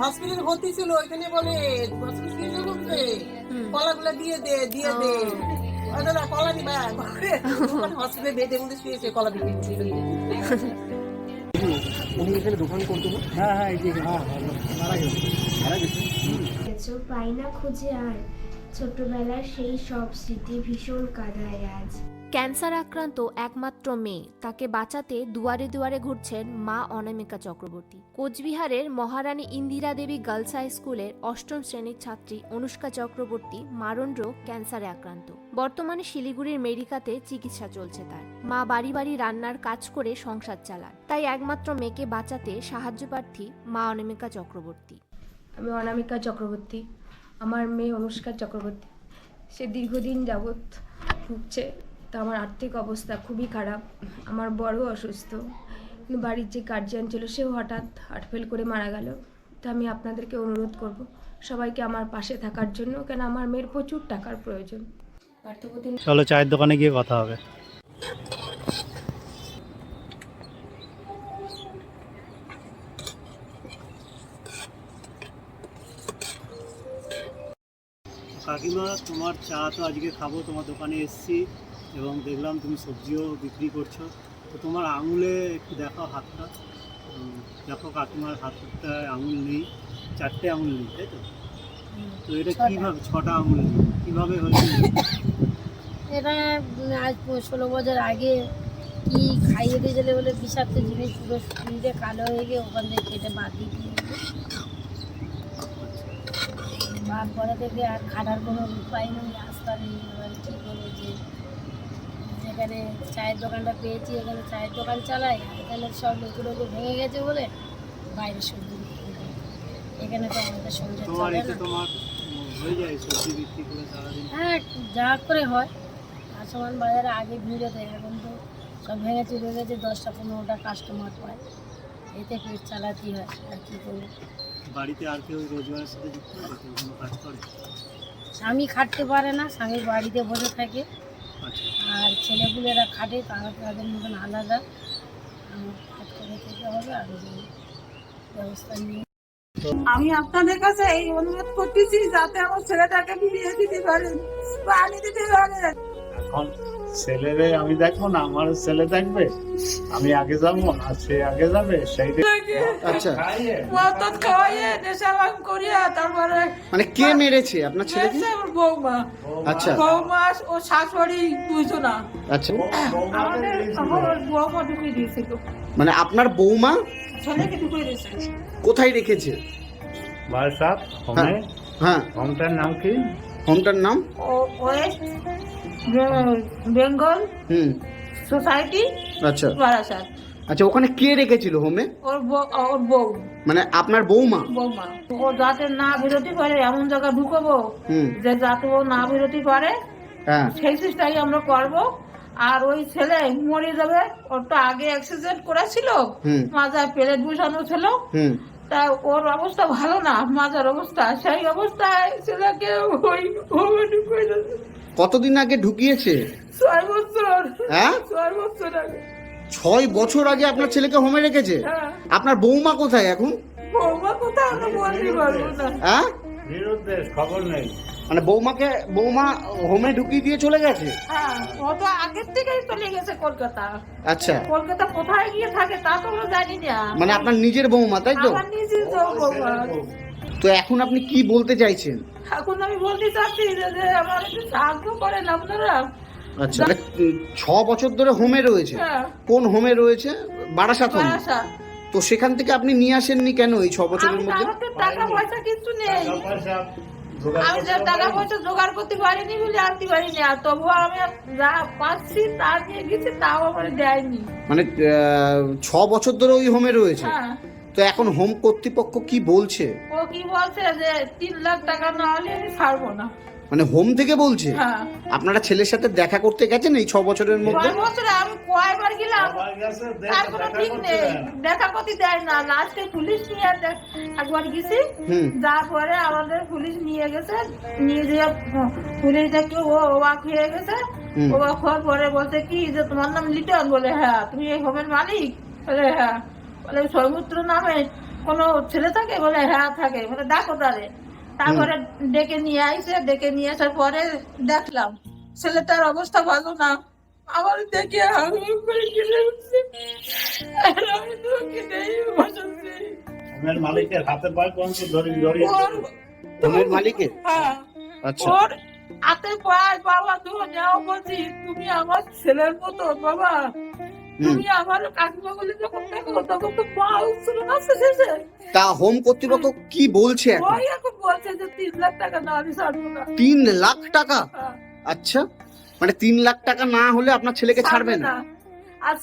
হসপিটালে ভর্তি ছিল ওইখানে বলে হসপিটালে করতে কলাগুলো দিয়ে দে দিয়ে দে। ও। কলা দিবা হসপিটালে বেডের মধ্যে শুয়েছে কলা দিতে উনি এখানে দোকান করতো হ্যাঁ হ্যাঁ এই যে হ্যাঁ মারা গেছে। মারা গেছে? পাই না খুঁজে আর। ছোটবেলার সেই সব স্মৃতি ভীষণ কাদায় আজ। ক্যান্সার আক্রান্ত একমাত্র মেয়ে। তাকে বাঁচাতে দুয়ারে দুয়ারে ঘুরছেন মা অনামিকা চক্রবর্তী। কোচবিহারের মহারানী ইন্দিরা দেবী গার্লস হাই স্কুলের অষ্টম শ্রেণির ছাত্রী অনুষ্কা চক্রবর্তী মারণ রোগ ক্যান্সারে আক্রান্ত। বর্তমানে শিলিগুড়ির মেডিকাতে চিকিৎসা চলছে তার। মা বাড়ি বাড়ি রান্নার কাজ করে সংসার চালান। তাই একমাত্র মেয়েকে বাঁচাতে সাহায্য প্রার্থী মা অনামিকা চক্রবর্তী। আমি অনামিকা চক্রবর্তী। আমার মেয়ে অনুষ্কা চক্রবর্তী। সে দীর্ঘদিন যাবৎ ভুগছে। তা আমার আর্থিক অবস্থা খুবই খারাপ। আমার বড় অসুস্থ। কিন্তু বাড়ির যে গার্জিয়ান ছিল সেও হঠাৎ হার্ট ফেল করে মারা গেল। তা আমি আপনাদেরকে অনুরোধ করব সবাইকে আমার পাশে থাকার জন্য কেন আমার মেয়ের প্রচুর টাকার প্রয়োজন। চলো চায়ের দোকানে গিয়ে কথা হবে। কাকিমা তোমার চা তো আজকে খাব তোমার দোকানে এসেছি। এবং দেখলাম তুমি সবজিও বিক্রি করছ। তো তোমার আঙুলে একটু দেখাও হাতটা। দেখো কাকিমার হাতটা আঙুল নেই চারটে আঙুল নেই তাই তো? তো এটা কীভাবে ছটা আঙুল নেই? কীভাবে হয়েছে? এটা আজ ষোলো বছর আগে কি খাইয়ে দিয়েছিলে বলে বিষাক্ত জিনিস পুরো শরীরে কালো হয়ে গিয়ে ওখান থেকে কেটে বাদ দিয়ে দিয়ে। বাদ পরে থেকে আর খাটার কোনো উপায় নেই রাস্তা নেই এবার কী করব যে যেখানে চায়ের দোকানটা পেয়েছি এখানে চায়ের দোকান চালাই এখানে সব লোক লোক ভেঙে গেছে বলে বাইরে সবজি বিক্রি করি। এখানে তো আমাদের সংসার চলে না। হয়ে যা করে হয়। আসামান বাজারে আগে ভিড় হতো এখন তো সব ভেঙে চলে গেছে দশটা পনেরোটা কাস্টমার পায়। এতে পেট চালাতে হয় আর কী করব? বাড়িতে আর কেউ রোজগারের সাথে যুক্ত কাজ করে? স্বামী খাটতে পারে না স্বামী বাড়িতে বসে থাকে। আর ছেলেপুলেরা খাটে তারা তাদের মতন আলাদা। করে খেতে হবে আর ব্যবস্থা নিয়ে। আমি আপনাদের কাছে এই অনুরোধ করতেছি যাতে আমার ছেলেটাকে বিয়ে দিতে পারেন পানি দিতে পারেন। এখন ছেলেরে আমি দেখব না আমার ছেলে দেখবে। আমি আগে যাব না সে আগে যাবে সেইটা আচ্ছা। তারপরে মানে কে মেরেছে? আপনার আমার বৌমা। আচ্ছা। বৌমা ও শাশুড়ি আচ্ছা। বৌমা ঢুকিয়ে দিয়েছিল মানে আপনার বৌমা ছেলেকে ঢুকিয়ে দিয়েছে। কোথায় রেখেছে? বারাসাত হোমে। হ্যাঁ। হোমটার নাম কি? হোমটার নাম? ওয়েস্ট বেঙ্গল হুম। সোসাইটি আচ্ছা। বারাসাত। আচ্ছা ওখানে কে রেখেছিল হোমে? ওর ওর বউ। মানে আপনার বৌমা বৌমা ও যাতে না বিরতি পারে এমন জায়গা ঢুকবো যে যাতে ও না বিরতি পারে হ্যাঁ। সেই চেষ্টাই আমরা করব। আর ওই ছেলে মরে যাবে ওর তো আগে অ্যাক্সিডেন্ট করেছিল মাজায় প্লেট বসানো ছিল। হুম। তা ওর অবস্থা ভালো না মাজার অবস্থা সেই অবস্থায় ছেলেকে ওই। কতদিন আগে ঢুকিয়েছে? ছয় বছর। হ্যাঁ? ছয় বছর আগে। ছয় বছর আগে আপনার ছেলেকে হোমে রেখেছে? হ্যাঁ। আপনার বৌমা কোথায় এখন? বৌমা কোথায়? আমরা বলতে পারব না। হ্যাঁ? খবর নেই। মানে বৌমাকে বৌমা হোমে ঢুকিয়ে দিয়ে চলে গেছে? হ্যাঁ ও তো আগের থেকেই চলে গেছে কলকাতা। আচ্ছা। কলকাতা কোথায় গিয়ে থাকে তা তো আমরা জানি না। মানে আপনার নিজের বৌমা তাই তো? আমার নিজের তো বৌমা। তো এখন আপনি কি বলতে চাইছেন? এখন আমি বলতে চাচ্ছি যে আমার একটু সাহায্য করেন আপনারা। আচ্ছা মানে, ছ বছর ধরে হোমে রয়েছে। হ্যাঁ। কোন হোমে রয়েছে? বারাসাত হোম। তো সেখান থেকে আপনি নিয়ে আসেননি কেন এই ছ বছরের মধ্যে? টাকা পয়সা কিছু নেই। আমি যে টাকা পয়সা জোগাড় করতে পারিনি বলে আনতে পারিনি আর তবুও আমি যা পাচ্ছি তা নিয়ে গেছি তাও আমার দেয়নি। মানে ছ বছর ধরে ওই হোমে রয়েছে? হ্যাঁ। তো এখন হোম কর্তৃপক্ষ কি বলছে? ও কি বলছে যে তিন লাখ টাকা না হলে আমি ছাড়বো না। মানে হোম থেকে বলছে? হ্যাঁ। আপনারা ছেলের সাথে দেখা করতে গেছেন এই ছ বছরের মধ্যে? ছয় আমি কয়বার গেলাম? সবার কাছে দেখ, তার কোনো ঠিক নেই। দেখা করতে দেয় না। লাস্টে পুলিশ নিয়ে একবার গেছি। হুম। পরে আমাদের পুলিশ নিয়ে গেছে। নিয়ে যেয়ে পুলিশ দেখে ও অবাক হয়ে গেছে। অবাক হওয়ার পরে বলছে কি যে তোমার নাম লিটন? বলে হ্যাঁ তুমি এই হোমের মালিক? বলে হ্যাঁ। বলে সৌমিত্র নামে কোনো ছেলে থাকে? বলে হ্যাঁ থাকে। বলে ডাকো তারে তারপরে ডেকে নিয়ে আইসে ডেকে নিয়ে আসার পরে দেখলাম ছেলেটার অবস্থা ভালো না। আমার দেখে আমি মালিকের হাতের ধরে মালিকের? হ্যাঁ। আচ্ছা। ওর হাতে পায় বাবা তুমি নেও বলছি তুমি আমার ছেলের মতো বাবা। তুমি আমার কাকিমা বলে যখন দেখো তখন তো মা উঠছিল না শেষে। তা হোম কর্তৃপক্ষ কি বলছে এখন ওই এখন বলছে যে তিন লাখ টাকা না আমি ছাড়বো না। তিন লাখ টাকা? হ্যাঁ, আচ্ছা মানে তিন লাখ টাকা না হলে আপনার ছেলেকে ছাড়বে না? আর